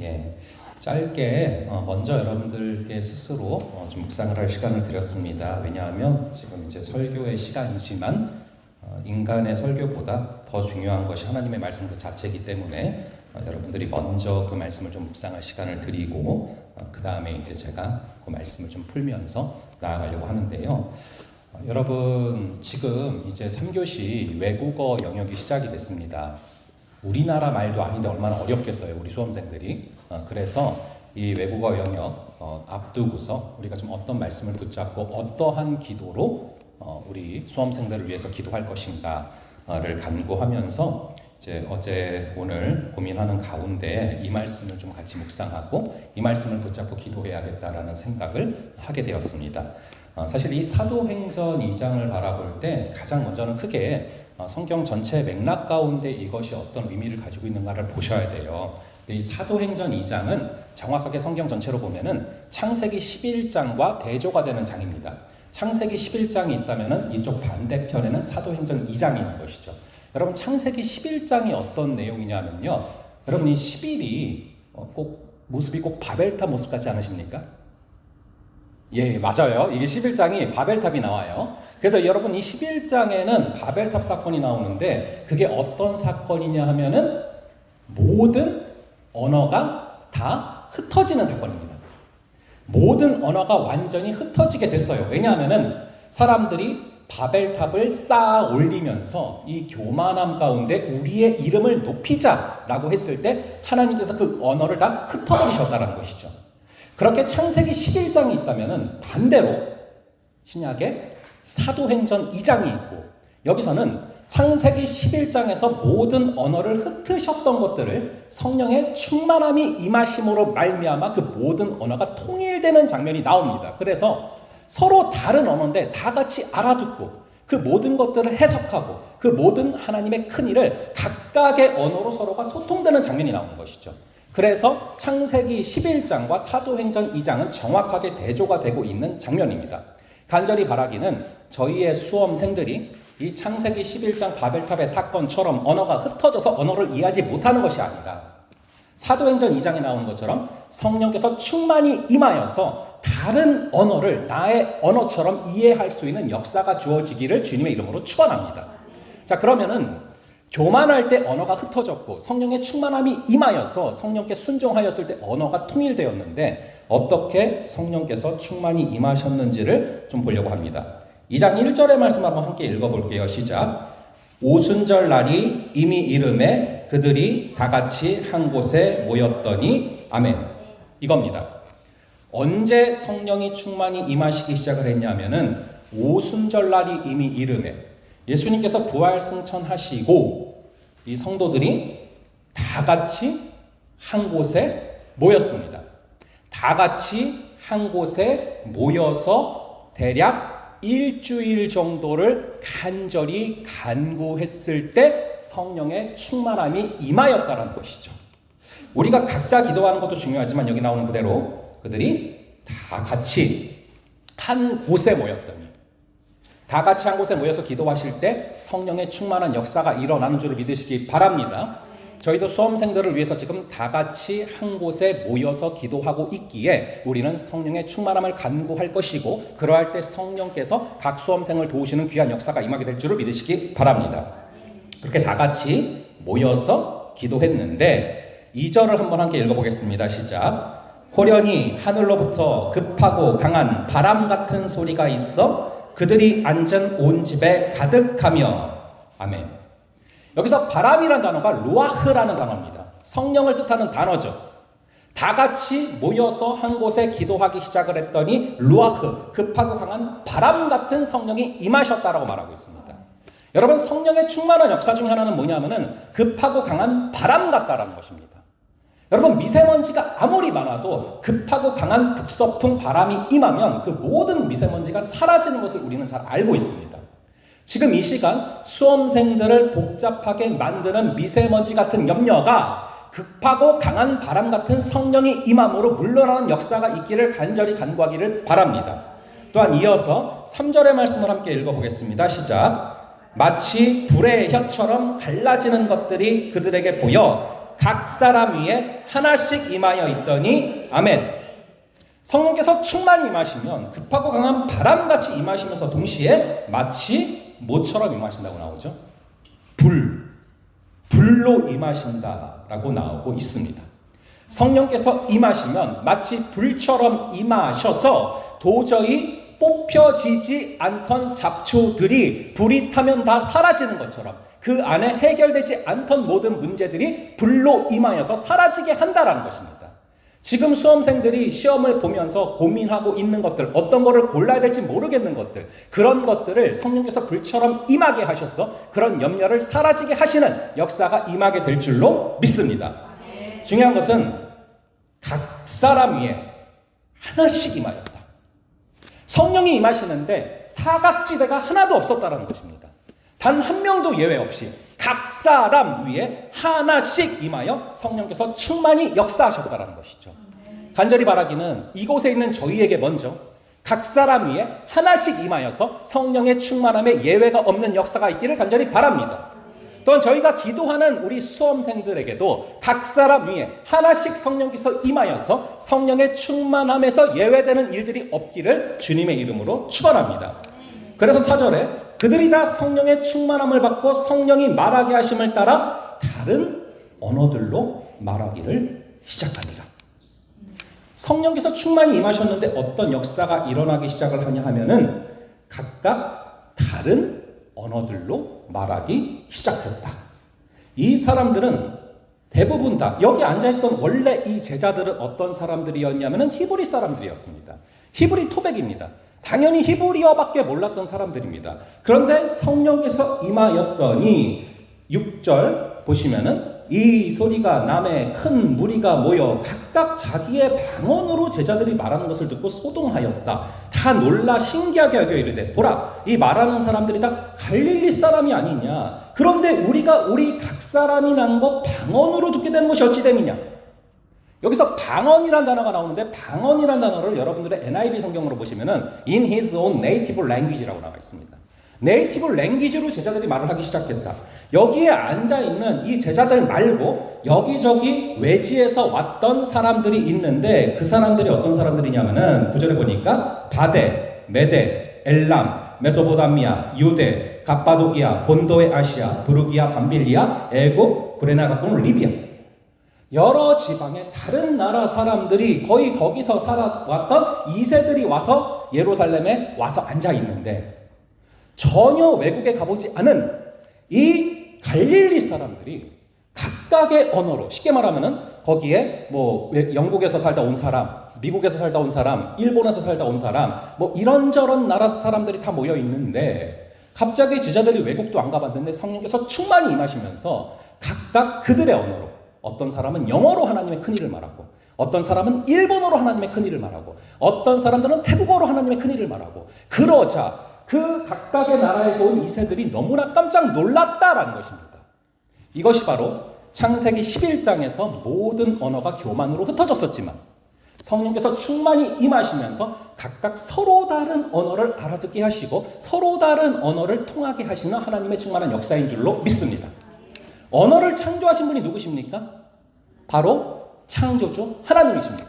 예, 짧게 어, 먼저 여러분들께 스스로 어, 좀 묵상을 할 시간을 드렸습니다. 왜냐하면 지금 이제 설교의 시간이지만 어, 인간의 설교보다 더 중요한 것이 하나님의 말씀 그 자체이기 때문에 어, 여러분들이 먼저 그 말씀을 좀 묵상할 시간을 드리고 어, 그 다음에 이제 제가 그 말씀을 좀 풀면서 나아가려고 하는데요. 어, 여러분 지금 이제 3교시 외국어 영역이 시작이 됐습니다. 우리나라 말도 아닌데 얼마나 어렵겠어요, 우리 수험생들이. 어, 그래서 이 외국어 영역 어, 앞두고서 우리가 좀 어떤 말씀을 붙잡고 어떠한 기도로 어, 우리 수험생들을 위해서 기도할 것인가를 간구하면서 이제 어제 오늘 고민하는 가운데 이 말씀을 좀 같이 묵상하고 이 말씀을 붙잡고 기도해야겠다라는 생각을 하게 되었습니다. 어, 사실 이 사도행전 2장을 바라볼 때 가장 먼저는 크게 어, 성경 전체 맥락 가운데 이것이 어떤 의미를 가지고 있는가를 보셔야 돼요. 이 사도행전 2장은 정확하게 성경 전체로 보면은 창세기 11장과 대조가 되는 장입니다. 창세기 11장이 있다면은 이쪽 반대편에는 사도행전 2장이 있는 것이죠. 여러분 창세기 11장이 어떤 내용이냐면요. 여러분 이 11이 어, 꼭 모습이 꼭 바벨탑 모습 같지 않으십니까? 예, 맞아요. 이게 11장이 바벨탑이 나와요. 그래서 여러분 이 11장에는 바벨탑 사건이 나오는데 그게 어떤 사건이냐 하면은 모든 언어가 다 흩어지는 사건입니다. 모든 언어가 완전히 흩어지게 됐어요. 왜냐하면은 사람들이 바벨탑을 쌓아 올리면서 이 교만함 가운데 우리의 이름을 높이자라고 했을 때 하나님께서 그 언어를 다 흩어버리셨다는 것이죠. 그렇게 창세기 11장이 있다면은 반대로 신약에 사도행전 2장이 있고 여기서는 창세기 11장에서 모든 언어를 흩으셨던 것들을 성령의 충만함이 임하심으로 말미암아 그 모든 언어가 통일되는 장면이 나옵니다. 그래서 서로 다른 언어인데 다 같이 알아듣고 그 모든 것들을 해석하고 그 모든 하나님의 큰 일을 각각의 언어로 서로가 소통되는 장면이 나오는 것이죠. 그래서 창세기 11장과 사도행전 2장은 정확하게 대조가 되고 있는 장면입니다. 간절히 바라기는 저희의 수험생들이 이 창세기 11장 바벨탑의 사건처럼 언어가 흩어져서 언어를 이해하지 못하는 것이 아니라 사도행전 2장에 나오는 것처럼 성령께서 충만히 임하여서 다른 언어를 나의 언어처럼 이해할 수 있는 역사가 주어지기를 주님의 이름으로 축원합니다. 자 그러면은 교만할 때 언어가 흩어졌고 성령의 충만함이 임하여서 성령께 순종하였을 때 언어가 통일되었는데 어떻게 성령께서 충만히 임하셨는지를 좀 보려고 합니다. 2장 1절의 말씀 한번 함께 읽어볼게요. 시작. 오순절 날이 이미 이름에 그들이 다 같이 한 곳에 모였더니 아멘. 이겁니다. 언제 성령이 충만히 임하시기 시작을 했냐면은 오순절 날이 이미 이름에 예수님께서 부활 승천하시고 이 성도들이 다 같이 한 곳에 모였습니다. 다 같이 한 곳에 모여서 대략 일주일 정도를 간절히 간구했을 때 성령의 충만함이 임하였다는 것이죠. 우리가 각자 기도하는 것도 중요하지만 여기 나오는 그대로 그들이 다 같이 한 곳에 모였더니 다 같이 한 곳에 모여서 기도하실 때 성령의 충만한 역사가 일어나는 줄을 믿으시기 바랍니다. 저희도 수험생들을 위해서 지금 다 같이 한 곳에 모여서 기도하고 있기에 우리는 성령의 충만함을 간구할 것이고 그러할 때 성령께서 각 수험생을 도우시는 귀한 역사가 임하게 될 줄을 믿으시기 바랍니다. 그렇게 다 같이 모여서 기도했는데 2절을 한번 함께 읽어보겠습니다. 시작. 호련히 하늘로부터 급하고 강한 바람 같은 소리가 있어 그들이 앉은 온 집에 가득하며 아멘. 여기서 바람이라는 단어가 루아흐라는 단어입니다. 성령을 뜻하는 단어죠. 다 같이 모여서 한 곳에 기도하기 시작을 했더니 루아흐 급하고 강한 바람 같은 성령이 임하셨다라고 말하고 있습니다. 여러분 성령의 충만한 역사 중에 하나는 뭐냐면은 급하고 강한 바람 같다라는 것입니다. 여러분 미세먼지가 아무리 많아도 급하고 강한 북서풍 바람이 임하면 그 모든 미세먼지가 사라지는 것을 우리는 잘 알고 있습니다. 지금 이 시간 수험생들을 복잡하게 만드는 미세먼지 같은 염려가 급하고 강한 바람 같은 성령이 임함으로 물러나는 역사가 있기를 간절히 간구하기를 바랍니다. 또한 이어서 3절의 말씀을 함께 읽어보겠습니다. 시작. 마치 불의 혀처럼 갈라지는 것들이 그들에게 보여 각 사람 위에 하나씩 임하여 있더니 아멘. 성령께서 충만히 임하시면 급하고 강한 바람같이 임하시면서 동시에 마치 모처럼 임하신다고 나오죠. 불, 불로 임하신다라고 나오고 있습니다. 성령께서 임하시면 마치 불처럼 임하셔서 도저히 뽑혀지지 않던 잡초들이 불이 타면 다 사라지는 것처럼 그 안에 해결되지 않던 모든 문제들이 불로 임하여서 사라지게 한다라는 것입니다. 지금 수험생들이 시험을 보면서 고민하고 있는 것들, 어떤 거를 골라야 될지 모르겠는 것들, 그런 것들을 성령께서 불처럼 임하게 하셔서 그런 염려를 사라지게 하시는 역사가 임하게 될 줄로 믿습니다. 중요한 것은 각 사람 위에 하나씩 임하였다. 성령이 임하시는데 사각지대가 하나도 없었다는 것입니다. 단 한 명도 예외 없이 각 사람 위에 하나씩 임하여 성령께서 충만히 역사하셨다는 것이죠. 간절히 바라기는 이곳에 있는 저희에게 먼저 각 사람 위에 하나씩 임하여서 성령의 충만함에 예외가 없는 역사가 있기를 간절히 바랍니다. 또한 저희가 기도하는 우리 수험생들에게도 각 사람 위에 하나씩 성령께서 임하여서 성령의 충만함에서 예외되는 일들이 없기를 주님의 이름으로 축원합니다. 그래서 사절에 그들이 다 성령의 충만함을 받고 성령이 말하게 하심을 따라 다른 언어들로 말하기를 시작하니라. 성령께서 충만히 임하셨는데 어떤 역사가 일어나기 시작을 하냐 하면은 각각 다른 언어들로 말하기 시작했다. 이 사람들은 대부분 다 여기 앉아있던 원래 이 제자들은 어떤 사람들이었냐면은 히브리 사람들이었습니다. 히브리 토백입니다. 당연히 히브리어밖에 몰랐던 사람들입니다. 그런데 성령께서 임하였더니 6절 보시면은 이 소리가 남의 큰 무리가 모여 각각 자기의 방언으로 제자들이 말하는 것을 듣고 소동하였다. 다 놀라 신기하게 하여 이르되 보라 이 말하는 사람들이 다 갈릴리 사람이 아니냐. 그런데 우리가 우리 각 사람이 난 것 방언으로 듣게 되는 것이 어찌 됨이냐. 여기서 방언이란 단어가 나오는데 방언이란 단어를 여러분들의 NIV 성경으로 보시면은 in his own native language라고 나와 있습니다. 네이티브 랭귀지로 제자들이 말을 하기 시작했다. 여기에 앉아 있는 이 제자들 말고 여기저기 외지에서 왔던 사람들이 있는데 그 사람들이 어떤 사람들이냐면은 구절에 보니까 바데, 메데, 엘람, 메소포다미아, 유대, 갑바도기아, 본도의 아시아, 부르기아, 밤빌리아, 구레나 각군 리비아. 여러 지방의 다른 나라 사람들이 거의 거기서 살아왔던 이세들이 와서 예루살렘에 와서 앉아 있는데 전혀 외국에 가보지 않은 이 갈릴리 사람들이 각각의 언어로 쉽게 말하면은 거기에 뭐 영국에서 살다 온 사람, 미국에서 살다 온 사람, 일본에서 살다 온 사람, 뭐 이런저런 나라 사람들이 다 모여 있는데 갑자기 제자들이 외국도 안 가봤는데 성령께서 충만히 임하시면서 각각 그들의 언어로 어떤 사람은 영어로 하나님의 큰 일을 말하고 어떤 사람은 일본어로 하나님의 큰 일을 말하고 어떤 사람들은 태국어로 하나님의 큰 일을 말하고 그러자 그 각각의 나라에서 온 이세들이 너무나 깜짝 놀랐다라는 것입니다. 이것이 바로 창세기 11장에서 모든 언어가 교만으로 흩어졌었지만 성령께서 충만히 임하시면서 각각 서로 다른 언어를 알아듣게 하시고 서로 다른 언어를 통하게 하시는 하나님의 충만한 역사인 줄로 믿습니다. 언어를 창조하신 분이 누구십니까? 바로 창조주 하나님이십니다.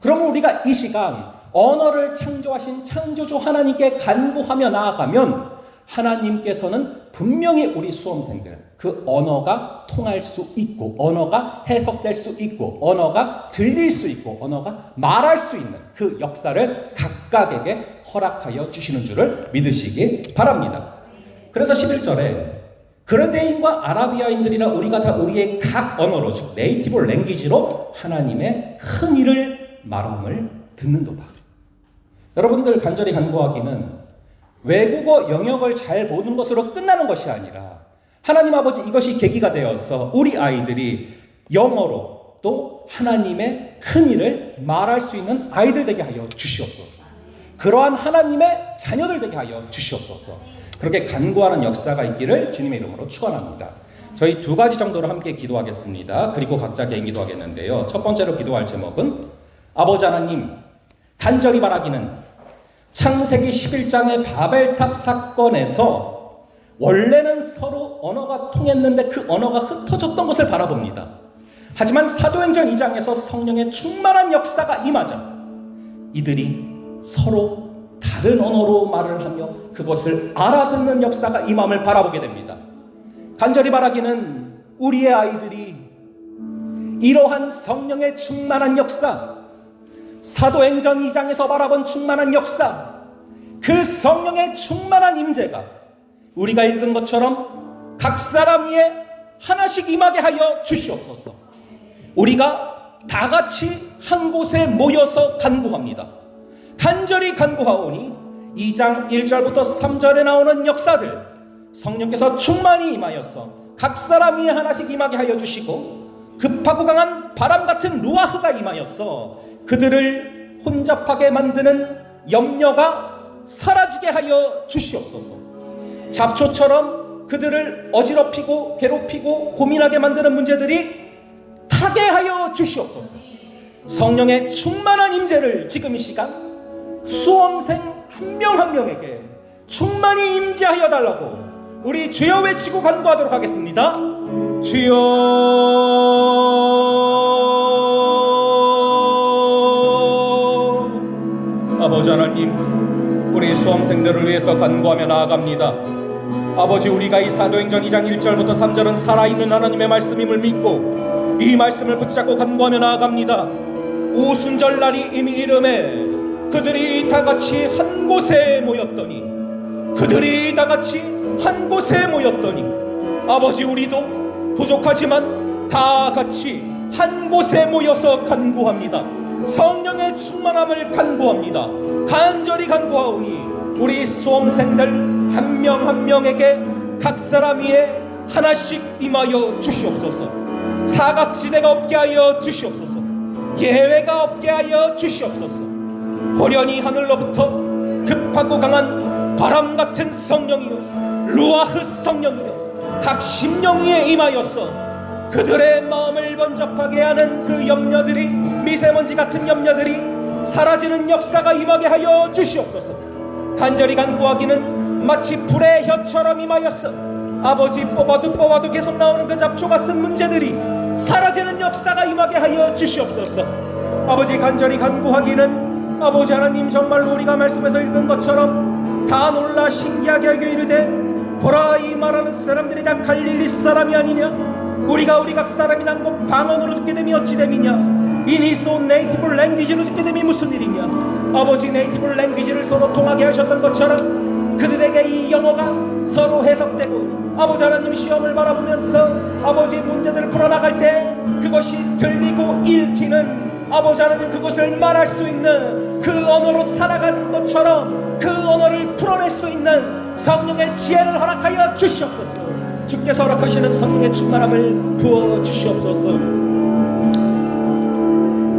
그러면 우리가 이 시간 언어를 창조하신 창조주 하나님께 간구하며 나아가면 하나님께서는 분명히 우리 수험생들 그 언어가 통할 수 있고 언어가 해석될 수 있고 언어가 들릴 수 있고 언어가 말할 수 있는 그 역사를 각각에게 허락하여 주시는 줄을 믿으시기 바랍니다. 그래서 11절에 그레데인과 아라비아인들이나 우리가 다 우리의 각 언어로 즉 네이티브 랭귀지로 하나님의 큰 일을 말함을 듣는도다. 여러분들 간절히 간구하기는 외국어 영역을 잘 보는 것으로 끝나는 것이 아니라 하나님 아버지 이것이 계기가 되어서 우리 아이들이 영어로 또 하나님의 큰 일을 말할 수 있는 아이들 되게 하여 주시옵소서. 그러한 하나님의 자녀들 되게 하여 주시옵소서. 그렇게 간구하는 역사가 있기를 주님의 이름으로 축원합니다. 저희 두 가지 정도로 함께 기도하겠습니다. 그리고 각자 개인 기도하겠는데요. 첫 번째로 기도할 제목은 아버지 하나님 간절히 바라기는 창세기 11장의 바벨탑 사건에서 원래는 서로 언어가 통했는데 그 언어가 흩어졌던 것을 바라봅니다. 하지만 사도행전 2장에서 성령의 충만한 역사가 임하자 이들이 서로 다른 언어로 말을 하며 그것을 알아듣는 역사가 임함을 바라보게 됩니다. 간절히 바라기는 우리의 아이들이 이러한 성령의 충만한 역사, 사도행전 2장에서 바라본 충만한 역사, 그 성령의 충만한 임재가 우리가 읽은 것처럼 각 사람 위에 하나씩 임하게 하여 주시옵소서. 우리가 다 같이 한 곳에 모여서 간구합니다. 간절히 간구하오니 2장 1절부터 3절에 나오는 역사들 성령께서 충만히 임하여서 각 사람 위에 하나씩 임하게 하여 주시고 급하고 강한 바람 같은 루아흐가 임하여서 그들을 혼잡하게 만드는 염려가 사라지게 하여 주시옵소서. 잡초처럼 그들을 어지럽히고 괴롭히고 고민하게 만드는 문제들이 타게 하여 주시옵소서. 성령의 충만한 임재를 지금 이 시간 수험생 한명한 명에게 충만히 임재하여 달라고 우리 주여 외치고 간구하도록 하겠습니다. 주여 아버지 하나님 우리 수험생들을 위해서 간구하며 나아갑니다. 아버지 우리가 이 사도행전 2장 1절부터 3절은 살아있는 하나님의 말씀임을 믿고 이 말씀을 붙잡고 간구하며 나아갑니다. 오순절 날이 이미 이름에 그들이 다 같이 한 곳에 모였더니 그들이 다 같이 한 곳에 모였더니 아버지 우리도 부족하지만 다 같이 한 곳에 모여서 간구합니다. 성령의 충만함을 간구합니다. 간절히 간구하오니 우리 수험생들 한 명한 명에게 각 사람 위에 하나씩 임하여 주시옵소서. 사각지대가 없게 하여 주시옵소서. 예외가 없게 하여 주시옵소서. 호련히 하늘로부터 급하고 강한 바람 같은 성령이요 루아흐 성령이요 각 심령 위에 임하여서 그들의 마음을 번잡하게 하는 그 염려들이 미세먼지 같은 염려들이 사라지는 역사가 임하게 하여 주시옵소서. 간절히 간구하기는 마치 불의 혀처럼 임하였어 아버지 뽑아도 뽑아도 계속 나오는 그 잡초 같은 문제들이 사라지는 역사가 임하게 하여 주시옵소서. 아버지 간절히 간구하기는 아버지 하나님 정말로 우리가 말씀에서 읽은 것처럼 다 놀라 신기하게 하여 이르되 보라 이 말하는 사람들이 다 갈릴리 사람이 아니냐? 우리가 우리 각 사람이 난곳 방언으로 듣게 됨이 어찌 됨이냐? 이니소 네이티브 랭귀지로 듣게 됨이 무슨 일이냐? 아버지 네이티브 랭귀지를 서로 통하게 하셨던 것처럼 그들에게 이 영어가 서로 해석되고 아버지 하나님 시험을 바라보면서 아버지 문제들을 풀어나갈 때 그것이 들리고 읽히는 아버지 하나님 그것을 말할 수 있는 그 언어로 살아가는 것처럼 그 언어를 풀어낼 수 있는 성령의 지혜를 허락하여 주시옵소서. 주께서 허락하시는 성령의 충만함을 부어 주시옵소서.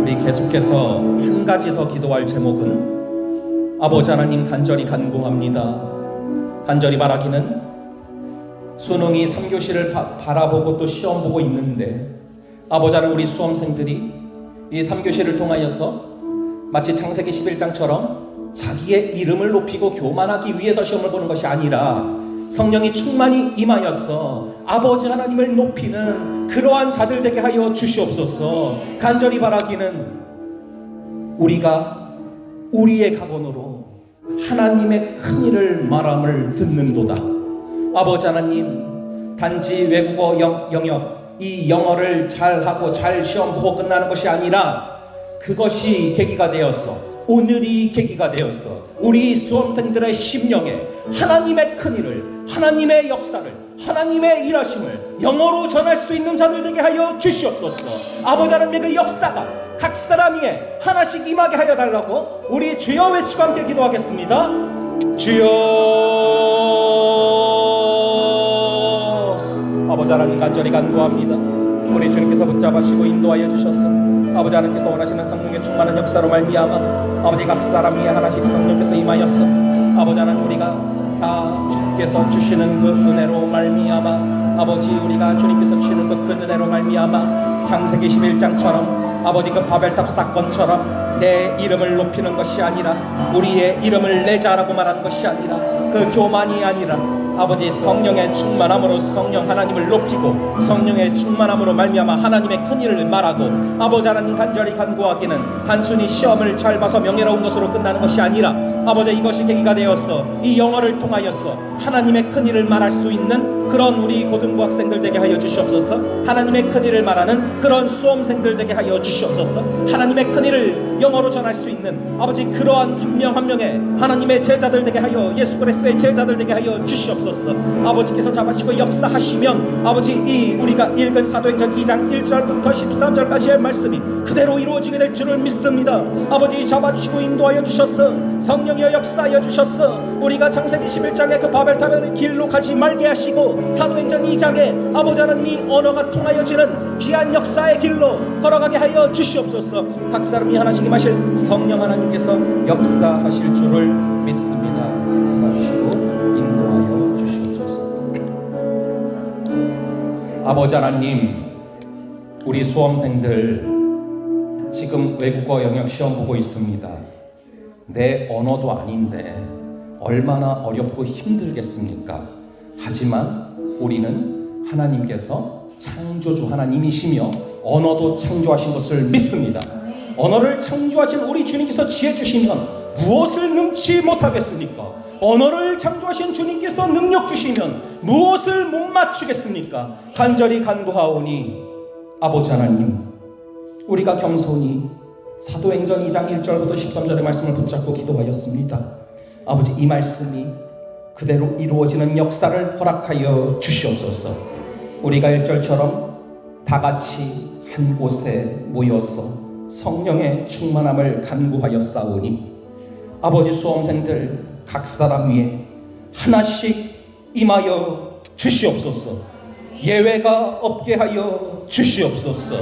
우리 계속해서 한 가지 더 기도할 제목은 아버지 하나님 간절히 간구합니다. 간절히 바라기는 수능이 3교시를 바 라보고 또 시험 보고 있는데 아버지 하나님 우리 수험생들이 이 3교시를 통하여서 마치 창세기 11장처럼 자기의 이름을 높이고 교만하기 위해서 시험을 보는 것이 아니라 성령이 충만히 임하여서 아버지 하나님을 높이는 그러한 자들 되게 하여 주시옵소서. 간절히 바라기는 우리가 우리의 각언으로 하나님의 큰 일을 말함을 듣는도다. 아버지 하나님 단지 외국어 영, 영역 이 영어를 잘하고 잘 시험 보고 끝나는 것이 아니라 그것이 계기가 되어서 오늘이 계기가 되어서 우리 수험생들의 심령에 하나님의 큰 일을 하나님의 역사를 하나님의 일하심을 영어로 전할 수 있는 자들 되게 하여 주시옵소서. 아버지 하나님의 그 역사가 각 사람 위에 하나씩 임하게 하여 달라고 우리 주여 외치고 함께 기도하겠습니다. 주여. 아버지 하나님 간절히 간구합니다. 우리 주님께서 붙잡으시고 인도하여 주셨어 아버지 하나님께서 원하시는 성령의 충만한 역사로 말미암아 아버지 각 사람 위에 하나씩 성령께서 임하였어. 아버지 하나님 우리가 다 주께서 주시는 그 은혜로 말미암아 아버지 우리가 주님께서 주시는 그, 그 은혜로 말미암아 창세기 11장처럼 아버지 그 바벨탑 사건처럼 내 이름을 높이는 것이 아니라 우리의 이름을 내자라고 말하는 것이 아니라 그 교만이 아니라 아버지 성령의 충만함으로 성령 하나님을 높이고 성령의 충만함으로 말미암아 하나님의 큰 일을 말하고 아버지 하나님 간절히 간구하기는 단순히 시험을 잘 봐서 명예로운 것으로 끝나는 것이 아니라 아버지 이것이 계기가 되어서 이 영어를 통하여서 하나님의 큰 일을 말할 수 있는 그런 우리 고등부 학생들 되게 하여 주시옵소서. 하나님의 큰 일을 말하는 그런 수험생들 되게 하여 주시옵소서. 하나님의 큰 일을 영어로 전할 수 있는 아버지 그러한 한 명 한 명의 하나님의 제자들 되게 하여 예수 그리스도의 제자들 되게 하여 주시옵소서. 아버지께서 잡아시고 역사하시면 아버지 이 우리가 읽은 사도행전 2장 1절부터 13절까지의 말씀이 그대로 이루어지게 될 줄을 믿습니다. 아버지 잡아주시고 인도하여 주셨어 성령이여 역사하여 주셨어 우리가 창세기 11장의 그 바벨탑의 길로 가지 말게 하시고 사도행전 2장에 아버지 하나님이 언어가 통하여지는 귀한 역사의 길로 걸어가게 하여 주시옵소서 각 사람이 하나씩 임하실 성령 하나님께서 역사하실 줄을 믿습니다 잡아주시고 인도하여 주시옵소서 아버지 하나님 우리 수험생들 지금 외국어 영역 시험 보고 있습니다. 내 언어도 아닌데 얼마나 어렵고 힘들겠습니까? 하지만 우리는 하나님께서 창조주 하나님이시며 언어도 창조하신 것을 믿습니다. 언어를 창조하신 우리 주님께서 지혜 주시면 무엇을 능치 못하겠습니까? 언어를 창조하신 주님께서 능력 주시면 무엇을 못 맞추겠습니까? 간절히 간구하오니 아버지 하나님 우리가 겸손히 사도행전 2장 1절부터 13절의 말씀을 붙잡고 기도하였습니다. 아버지 이 말씀이 그대로 이루어지는 역사를 허락하여 주시옵소서. 우리가 1절처럼 다 같이 한 곳에 모여서 성령의 충만함을 간구하여 싸우니 아버지 수험생들 각 사람 위에 하나씩 임하여 주시옵소서. 예외가 없게 하여 주시옵소서.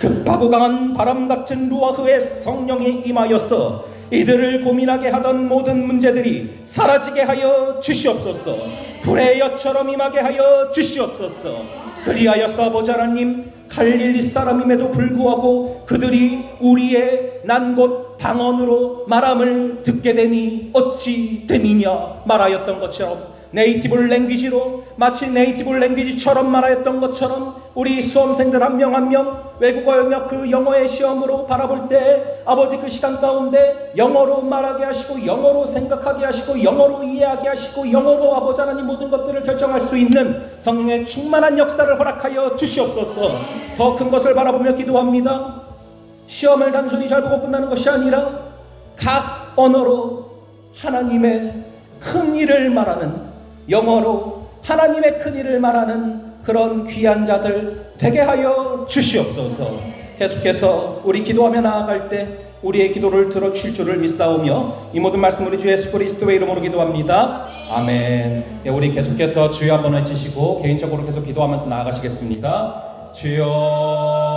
급하고 강한 바람 같은 루아흐의 성령이 임하여서 이들을 고민하게 하던 모든 문제들이 사라지게 하여 주시옵소서. 불의 여처럼 임하게 하여 주시옵소서. 그리하여서 아버지 하나님 갈릴리 사람임에도 불구하고 그들이 우리의 난곳 방언으로 말함을 듣게 되니 어찌 됨이냐 말하였던 것처럼 네이티브 랭귀지로 마치 네이티브 랭귀지처럼 말하였던 것처럼 우리 수험생들 한 명 한 명 외국어 영역 그 영어의 시험으로 바라볼 때 아버지 그 시간 가운데 영어로 말하게 하시고 영어로 생각하게 하시고 영어로 이해하게 하시고 영어로 아버지 하나님 모든 것들을 결정할 수 있는 성령의 충만한 역사를 허락하여 주시옵소서. 더 큰 것을 바라보며 기도합니다. 시험을 단순히 잘 보고 끝나는 것이 아니라 각 언어로 하나님의 큰 일을 말하는 영어로 하나님의 큰 일을 말하는 그런 귀한 자들 되게 하여 주시옵소서. 계속해서 우리 기도하며 나아갈 때 우리의 기도를 들어주실 줄을 믿사오며 이 모든 말씀 우리 주 예수 그리스도의 이름으로 기도합니다. 아멘. 예, 우리 계속해서 주여 한번 외치시고 개인적으로 계속 기도하면서 나아가시겠습니다. 주여